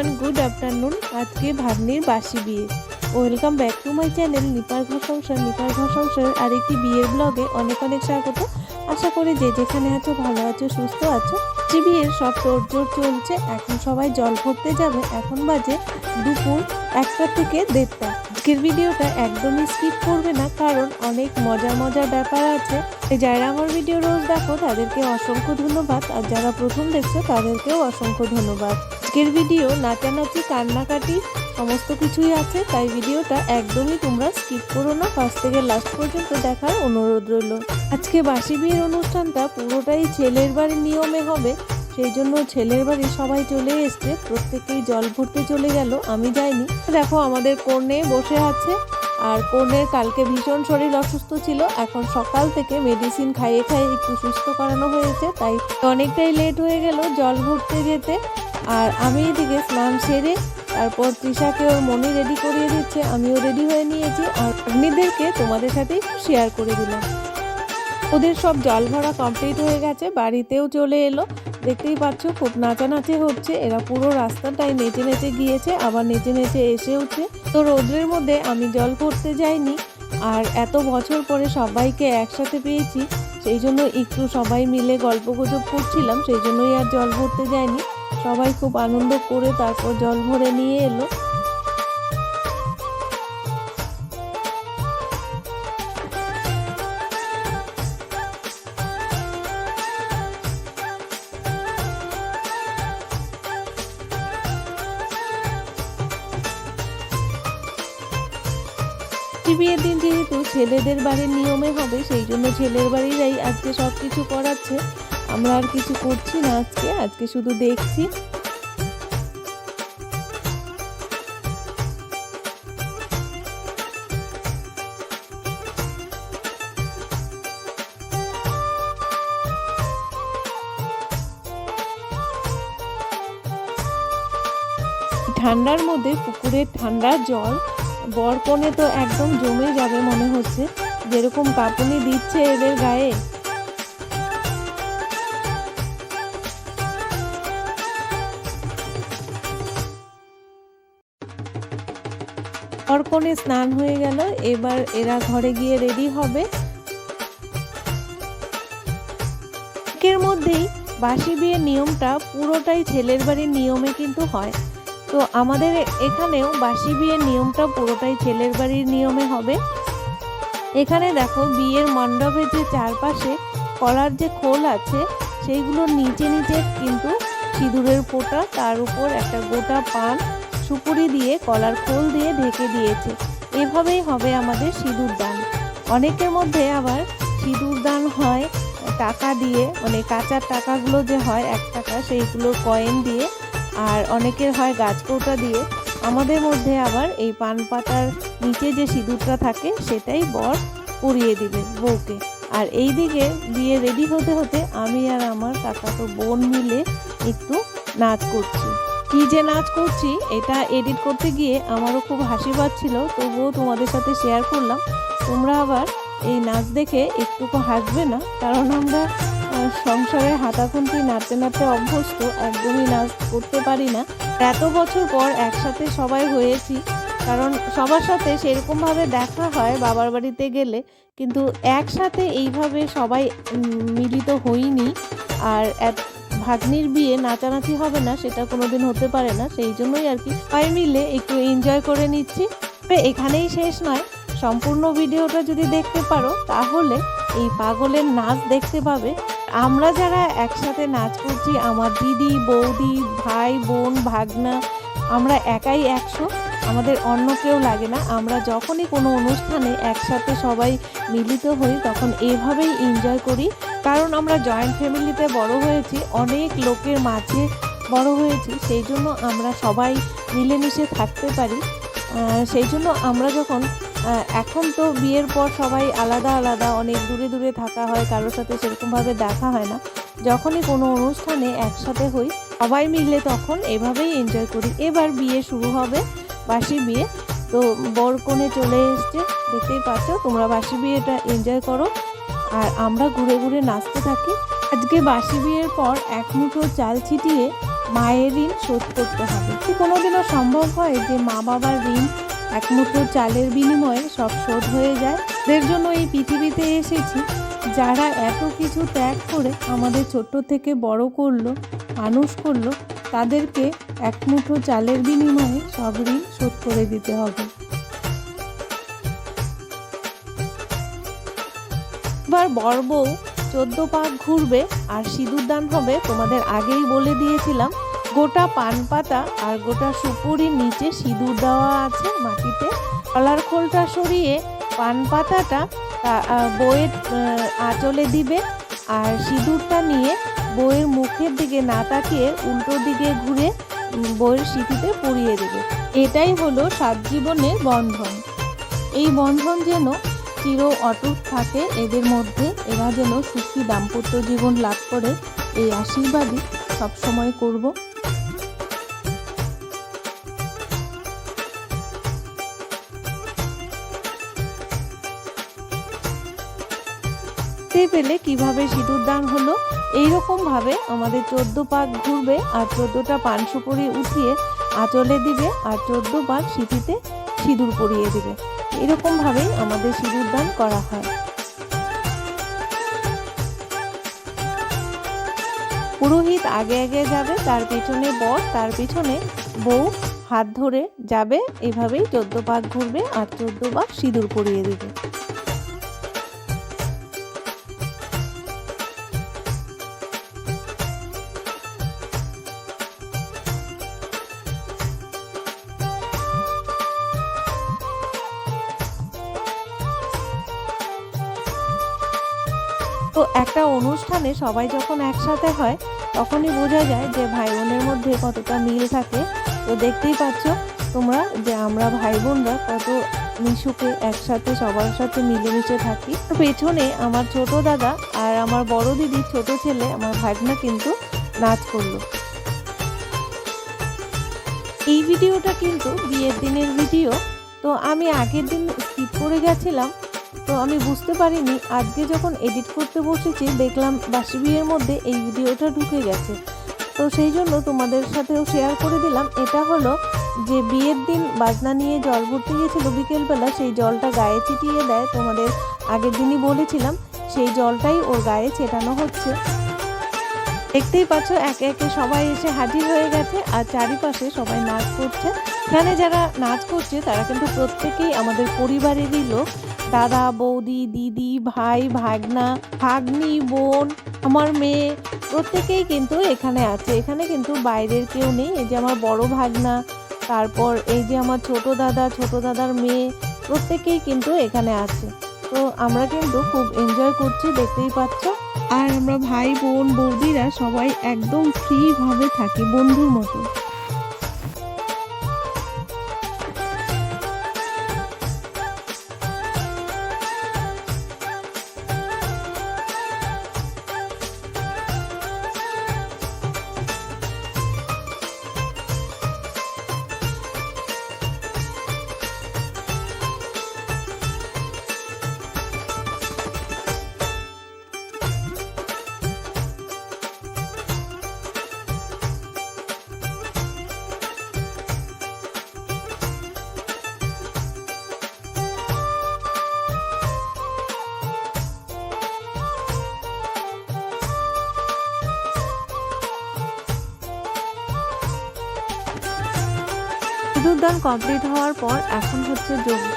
Everyone good afternoon আজকে ভাগ্নির বাসি বিয়ে। Welcome back to my channel নিপার ঘর সংসার নিপার ঘর সংসার আরেকটি বিয়ের ব্লগে অনেক অনেক স্বাগত। আশা করি যে যেখানে আছো, ভালো আছো, সুস্থ আছো। যে বিয়ের সব তোড়জোড় চলছে, এখন সবাই জল ভরতে যাবে। এখন বাজে দুপুর একটা থেকে দেড়টা। আজকের ভিডিওটা একদমই স্কিপ করবে না, কারণ অনেক মজার মজার ব্যাপার আছে। যারা আমার ভিডিও রোজ দেখো, তাদেরকে অসংখ্য ধন্যবাদ। আর যারা প্রথম দেখছ, তাদেরকেও অসংখ্য ধন্যবাদ। আজকের ভিডিও নাচানাচি, কান্নাকাটি, সমস্ত কিছুই আছে, তাই ভিডিওটা একদমই তোমরা স্কিপ করো না। ফার্স্ট থেকে লাস্ট পর্যন্ত দেখার অনুরোধ রইল। আজকে বাসি বিয়ের অনুষ্ঠানটা পুরোটাই ছেলের বাড়ির নিয়মে হবে, সেই জন্য ছেলের বাড়ি সবাই চলে এসছে, প্রত্যেকেই জল ভরতে চলে গেল, আমি যাইনি। দেখো আমাদের কর্ণে বসে আছে, আর কর্ণের কালকে ভীষণ শরীর অসুস্থ ছিল, এখন সকাল থেকে মেডিসিন খাইয়ে খাইয়ে একটু সুস্থ করানো হয়েছে, তাই অনেকটাই লেট হয়ে গেল জল ভরতে যেতে। আর আমি এদিকে স্নান সেরে তারপর তৃষাকে ওর মনে রেডি করিয়ে দিচ্ছে, আমিও রেডি হয়ে নিয়েছি আর অগ্নিদেরকে তোমাদের সাথে শেয়ার করে দিলাম। ওদের সব জল ভরা কমপ্লিট হয়ে গেছে, বাড়িতেও চলে এলো। দেখতেই পাচ্ছ খুব নাচানাচি হচ্ছে, এরা পুরো রাস্তাটাই নেচে নেচে গিয়েছে, আবার নেচে নেচে এসে উঠছে। তো রোদ্রের মধ্যে আমি জল ভরতে যাইনি, আর এত বছর পরে সবাইকে একসাথে পেয়েছি, সেই জন্য একটু সবাই মিলে গল্প গুজব করছিলাম, সেই জন্যই আর জল ভরতে যাইনি। সবাই খুব আনন্দ করে তারপর জল ভরে নিয়ে এলো। বিয়ের দিন যেহেতু ছেলেদের বাড়ির নিয়মে হবে, সেই জন্য ছেলের বাড়িরাই আজকে সব কিছু করাচ্ছে। আমরা আর কিছু করছি না আজকে আজকে শুধু দেখছি। ঠান্ডার মধ্যে পুকুরের ঠান্ডা জল, বরকনে তো একদম জমে যাবে মনে হচ্ছে। যেরকম কাঁপুনি দিচ্ছে এদের গায়ে। বরকনে স্নান হয়ে গেল, এবার এরা ঘরে গিয়ে রেডি হবে। এর মধ্যেই বাসি বিয়ের নিয়মটা পুরোটাই ছেলের বাড়ির নিয়মে কিন্তু হয়। তো আমাদের এখানেও বাসি বিয়ের নিয়মটা পুরোটাই ছেলের বাড়ির নিয়মে হবে। এখানে দেখো বিয়ের মণ্ডপের যে চারপাশে কলার যে খোল আছে সেইগুলোর নিচে নিচে কিন্তু সিঁদুরের ফোঁটা, তার উপর একটা গোটা পান সুপুরি দিয়ে কলার খোল দিয়ে ঢেকে দিয়েছে। এভাবেই হবে আমাদের সিঁদুর দান। অনেকের মধ্যে আবার সিঁদুর দান হয়, টাকা দিয়ে মানে কাঁচার টাকাগুলো যে হয়, এক টাকা সেইগুলো কয়েন দিয়ে, আর অনেকের হয় গাছকৌটা দিয়ে। আমাদের মধ্যে আবার এই পান পাতার নিচে যে সিঁদুরটা থাকে, সেটাই বর পরিয়ে দিবে বউকে। আর এই দিকে বিয়ে রেডি হতে হতে আমি আর আমার কাকাতো বোন মিলে একটু নাচ করছি। কি যে নাচ করছি, এটা এডিট করতে গিয়ে আমারও খুব হাসি পাচ্ছিল তবুও তোমাদের সাথে শেয়ার করলাম। তোমরা আবার এই নাচ দেখে একটুকু হাসবে না, কারণ আমরা সংসারে হাতাখুন্তি নাচতে নাচতে অভ্যস্ত, একদমই নাচ করতে পারি না। এত বছর পর একসাথে সবাই হয়েছি, কারণ সবার সাথে সেরকমভাবে দেখা হয় বাবার বাড়িতে গেলে, কিন্তু একসাথে এইভাবে সবাই মিলিত হইনি। আর ভাগ্নির বিয়ে নাচানাচি হবে না, সেটা কোনোদিন হতে পারে না, সেই জন্যই আর কি। সবাই মিলে একটু এনজয় করে নিচ্ছি। এখানেই শেষ নয়, সম্পূর্ণ ভিডিওটা যদি দেখতে পারো, তাহলে এই পাগলের নাচ দেখতে পাবে। আমরা যারা একসাথে নাচ করছি, আমার দিদি, বৌদি, ভাই, বোন, ভাগনা, আমরা একাই একশো, আমাদের অন্য কেউ লাগে না। আমরা যখনই কোনো অনুষ্ঠানে একসাথে সবাই মিলিত হই, তখন এভাবেই এনজয় করি। কারণ আমরা জয়েন্ট ফ্যামিলিতে বড় হয়েছি, অনেক লোকের মাঝে বড় হয়েছি, সেই জন্য আমরা সবাই মিলেমিশে থাকতে পারি। সেই জন্য আমরা যখন এখন তো বিয়ের পর সবাই আলাদা আলাদা, অনেক দূরে দূরে থাকা হয়, কারোর সাথে সেরকমভাবে দেখা হয় না। যখনই কোনো অনুষ্ঠানে একসাথে হই, সবাই মিলে তখন এভাবেই এনজয় করি। এবার বিয়ে শুরু হবে, বাসি বিয়ে। তো বর কোণে চলে এসছে, দেখতেই পাচ্ছ, তোমরা বাসি বিয়েটা এনজয় করো। আর আমরা ঘুরে ঘুরে নাচতে থাকি। আজকে বাসি বিয়ের পর এক মুঠো চাল ছিটিয়ে মায়ের ঋণ শোধ করতে হবে। কি কোনোদিনও সম্ভব হয় যে মা বাবার ঋণ এক মুঠো চালের বিনিময়ে সব শোধ হয়ে যায়? এদের জন্য এই পৃথিবীতে এসেছি। যারা এত কিছু ত্যাগ করে আমাদের ছোট্ট থেকে বড় করল, মানুষ করল, তাদেরকে এক মুঠো চালের বিনিময়ে সব ঋণ শোধ করে দিতে হবে। বর বউ চোদ্দ পাক ঘুরবে আর সিঁদুর দান হবে, তোমাদের আগেই বলে দিয়েছিলাম। গোটা পান পাতা আর গোটা সুপুরির নিচে সিঁদুর দেওয়া আছে মাটিতে। কলার খোলটা সরিয়ে পান পাতাটা বইয়ের আঁচলে দিবে আর সিঁদুরটা নিয়ে বইয়ের মুখের দিকে না তাকিয়ে উল্টো দিকে ঘুরে বইয়ের সিঁথিতে পরিয়ে দেবে। এটাই হলো সাত জীবনের বন্ধন। এই বন্ধন যেন চির অটুট থাকে, এদের মধ্যে এরা যেন সুখী দাম্পত্য জীবন লাভ করে, এই আশীর্বাদই সবসময় করব। পেলে কীভাবে সিঁদুর দান হলো? এইরকম ভাবে আমাদের চোদ্দ পাক ঘুরবে আর চোদ্দটা পান সুপুরি উঠিয়ে আঁচলে দিবে আর চোদ্দ পাক সিঁথিতে সিঁদুর পরিয়ে দিবে। এরকম ভাবেই আমাদের সিঁদুর দান করা হয়। পুরোহিত আগে আগে যাবে, তার পিছনে বর, তার পিছনে বউ, হাত ধরে যাবে, এভাবেই চোদ্দ পাক ঘুরবে, আর চোদ্দ পাক সিঁদুর পরিয়ে দেবে। তো একটা অনুষ্ঠানে সবাই যখন একসাথে হয়, তখনই বোঝা যায় যে ভাই বোনের মধ্যে কতটা মিল থাকে। তো দেখতেই পাচ্ছ তোমরা যে আমরা ভাই বোনরা কত মিশুকে একসাথে, সবার সাথে মিলেমিশে থাকি। পেছনে আমার ছোট দাদা আর আমার বড় দিদি ছোট ছেলে, আমার ভাগনা কিন্তু নাচ করল। এই ভিডিওটা কিন্তু বিয়ের দিনের ভিডিও। তো আমি আগের দিন স্কিপ করে গেছিলাম। তো আমি বুঝতে পারিনি। আজকে যখন এডিট করতে বসেছি, দেখলাম বাসি বিয়ের মধ্যে এই ভিডিওটা ঢুকে গেছে। তো সেই জন্য তোমাদের সাথেও শেয়ার করে দিলাম। এটা হলো যে বিয়ের দিন বাজনা নিয়ে জল ভরতে গিয়েছিল বিকেলবেলা, সেই জলটা গায়ে ছিটিয়ে দেয়। তোমাদের আগের দিনই বলেছিলাম, সেই জলটাই ওর গায়ে ছেটানো হচ্ছে। দেখতেই পাচ্ছ, একে একে সবাই এসে হাজির হয়ে গেছে, আর চারিপাশে সবাই নাচ করছে। এখানে যারা নাচ করছে, তারা কিন্তু প্রত্যেকেই আমাদের পরিবারেরই লোক। দাদা, বৌদি, দিদি, ভাই, ভাগনা, ভাগ্নি, বোন, আমার মেয়ে, প্রত্যেকেই কিন্তু এখানে আছে। এখানে কিন্তু বাইরের কেউ নেই। এই যে আমার বড় ভাগনা, তারপর এই যে আমার ছোট দাদা, ছোট দাদার মেয়ে, প্রত্যেকেই কিন্তু এখানে আছে। তো আমরা কিন্তু খুব এনজয় করছি, দেখতেই পাচ্ছ। আর আমরা ভাই, বোন, বৌদিরা সবাই একদম ফ্রি ভাবে থাকি, বন্ধুর মতো। সিঁদুরদান কমপ্লিট হওয়ার পর এখন হচ্ছে যোগ্য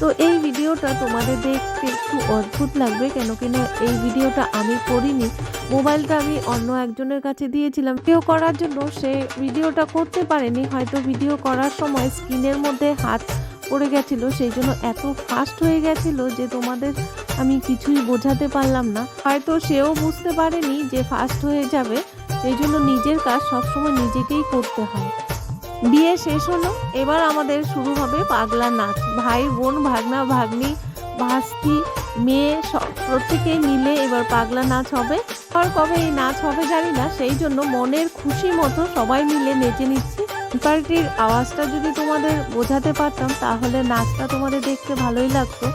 তো এই ভিডিওটা তোমাদের দেখতে একটু অদ্ভুত লাগবে কেন কিনা এই ভিডিওটা আমি করিনি। মোবাইলটা আমি অন্য একজনের কাছে দিয়েছিলাম। ভিডিও করার জন্য সে ভিডিওটা করতে পারেনি। হয়তো ভিডিও করার সময় স্ক্রিনের মধ্যে হাত পড়ে গেছিল। সেই জন্য এত ফাস্ট হয়ে গেছিল যে তোমাদের আমি কিছুই বোঝাতে পারলাম না। হয়তো সেও বুঝতে পারেনি যে ফাস্ট হয়ে যাবে। সেই জন্য নিজের কাজ সবসময় নিজেকেই করতে হয়। বিয়ে শেষ হলো, এবার আমাদের শুরু হবে পাগলা নাচ। ভাই, বোন, ভাগনা, ভাগ্নি, ভাস্তি, মেয়ে, সব প্রত্যেকেই মিলে এবার পাগলা নাচ হবে। আর কবে এই নাচ হবে জানি না, সেই জন্য মনের খুশি মতো সবাই মিলে নেচে নিচ্ছি। পার্টির আওয়াজটা যদি তোমাদের বোঝাতে পারতাম, তাহলে নাচটা তোমাদের দেখতে ভালোই লাগতো।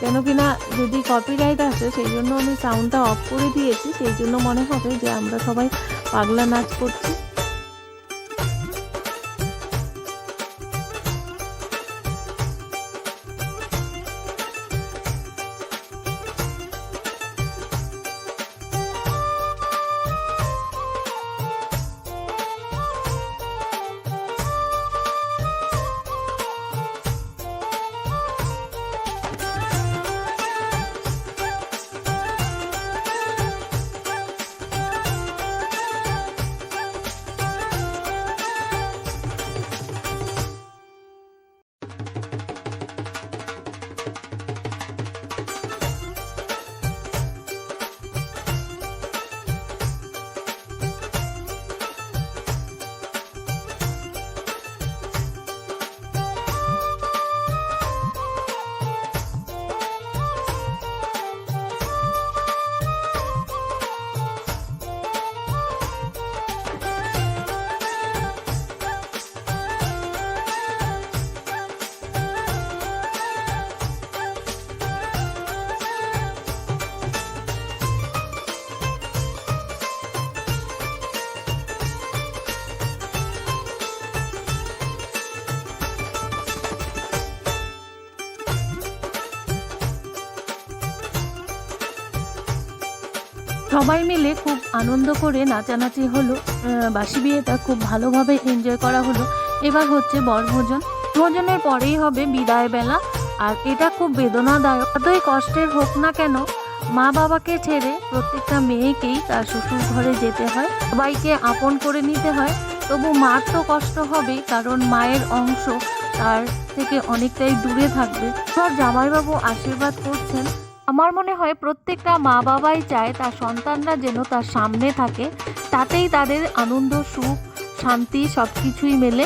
কেন কিনা যদি কপিরাইট আসে, সেই জন্য আমি সাউন্ডটা অফ করে দিয়েছি। সেই জন্য মনে হবে যে আমরা সবাই পাগলা নাচ করছি। সবাই মিলে খুব আনন্দ করে নাচানাচি হলো। বাসি বিয়েটা খুব ভালোভাবে এনজয় করা হলো। এবার হচ্ছে বরভোজন। ভোজনের পরেই হবে বিদায় বেলা আর এটা খুব বেদনাদায়ক। যতই কষ্টের হোক না কেন, মা বাবাকে ছেড়ে প্রত্যেকটা মেয়েকেই তার শ্বশুর ঘরে যেতে হয়। সবাইকে আপন করে নিতে হয়। তবু মার তো কষ্ট হবে, কারণ মায়ের অংশ তার থেকে অনেকটাই দূরে থাকবে। সব জামাইবাবু আশীর্বাদ করছেন। আমার মনে হয় প্রত্যেকটা মা বাবাই চায় তার সন্তানরা যেন তার সামনে থাকে, তাতেই তাদের আনন্দ, সুখ, শান্তি সব কিছুই মেলে।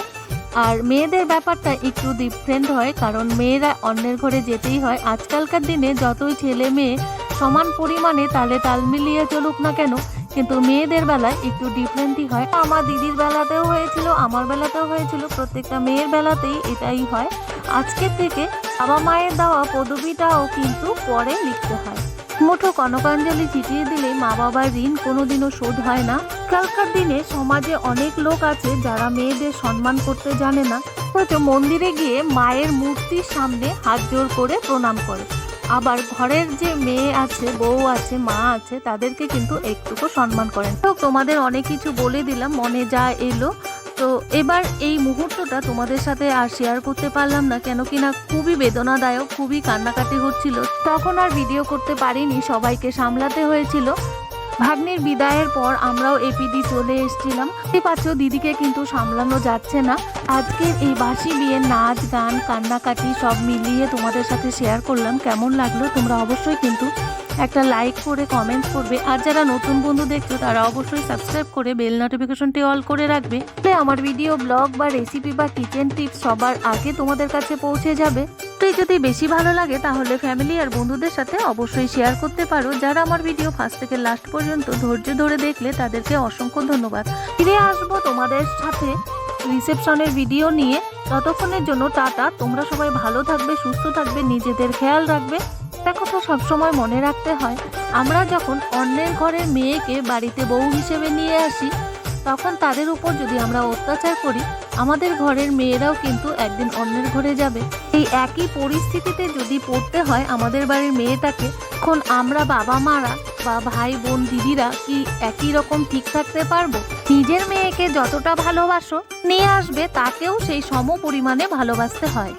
আর মেয়েদের ব্যাপারটা একটু ডিফারেন্ট হয়, কারণ মেয়েরা অন্যের ঘরে যেতেই হয়। আজকালকার দিনে যতই ছেলে মেয়ে সমান পরিমাণে তালে তাল মিলিয়ে চলুক না কেন, কিন্তু মেয়েদের বেলায় একটু ডিফারেন্টই হয়। আমার দিদির বেলাতেও হয়েছিল, আমার বেলাতেও হয়েছিল, প্রত্যেকটা মেয়ের বেলাতেই এটাই হয়। আজকের থেকে বাবা মায়ের দেওয়া পদবিটাও কিন্তু পরে লিখতে হয়। মুঠো কনকাঞ্জলি চিটিয়ে দিলে মা বাবার ঋণ কোনোদিনও শোধ হয় না। আজকালকার দিনে সমাজে অনেক লোক আছে যারা মেয়েদের সম্মান করতে জানে না। হয়তো মন্দিরে গিয়ে মায়ের মূর্তির সামনে হাত জোর করে প্রণাম করে। আবার ঘরের যে মেয়ে আছে, বউ আছে, মা আছে, তাদেরকে কিন্তু একটুকু সম্মান করেন। তো তোমাদের অনেক কিছু বলে দিলাম, মনে যা এলো। তো এবার এই মুহূর্তটা তোমাদের সাথে আর শেয়ার করতে পারলাম না, কেন কিনা খুবই বেদনাদায়ক, খুবই কান্নাকাটি হচ্ছিল। তখন আর ভিডিও করতে পারিনি, সবাইকে সামলাতে হয়েছিল। ভাগ্নির বিদায়ের পর আমরাও এপিডি চলে এসেছিলাম। দেখতে পাচ্ছ, দিদিকে কিন্তু সামলানো যাচ্ছে না। আজকের এই বাসি বিয়ে, নাচ, গান, কান্নাকাটি সব মিলিয়ে তোমাদের সাথে শেয়ার করলাম। কেমন লাগল তোমরা অবশ্যই কিন্তু একটা লাইক করে কমেন্ট করবে। আর যারা নতুন বন্ধু দেখছ, তারা অবশ্যই সাবস্ক্রাইব করে বেল নোটিফিকেশনটি অল করে রাখবে। তাহলে আমার ভিডিও ব্লগ বা রেসিপি বা কিচেন টিপস সবার আগে তোমাদের কাছে পৌঁছে যাবে। তো যদি বেশি ভালো লাগে, তাহলে ফ্যামিলি আর বন্ধুদের সাথে অবশ্যই শেয়ার করতে পারো। যারা আমার ভিডিও ফার্স্ট থেকে লাস্ট পর্যন্ত ধৈর্য ধরে দেখলে, তাদেরকে অসংখ্য ধন্যবাদ। ফিরে আসব তোমাদের সাথে রিসেপশনের ভিডিও নিয়ে। ততক্ষণের জন্য টাটা। তোমরা সবাই ভালো থাকবে, সুস্থ থাকবে, নিজেদের খেয়াল রাখবে। একটা কথা সবসময় মনে রাখতে হয়, আমরা যখন অন্যের ঘরের মেয়েকে বাড়িতে বউ হিসেবে নিয়ে আসি, তখন তাদের উপর যদি আমরা অত্যাচার করি, আমাদের ঘরের মেয়েরাও কিন্তু একদিন অন্যের ঘরে যাবে। এই একই পরিস্থিতিতে যদি পড়তে হয় আমাদের বাড়ির মেয়েটাকে, তখন আমরা বাবা মারা বা ভাই, বোন, দিদিরা কি একই রকম ঠিক থাকতে পারব? নিজের মেয়েকে যতটা ভালোবাসো, নিয়ে আসবে, তাকেও সেই সম পরিমাণে ভালোবাসতে হয়।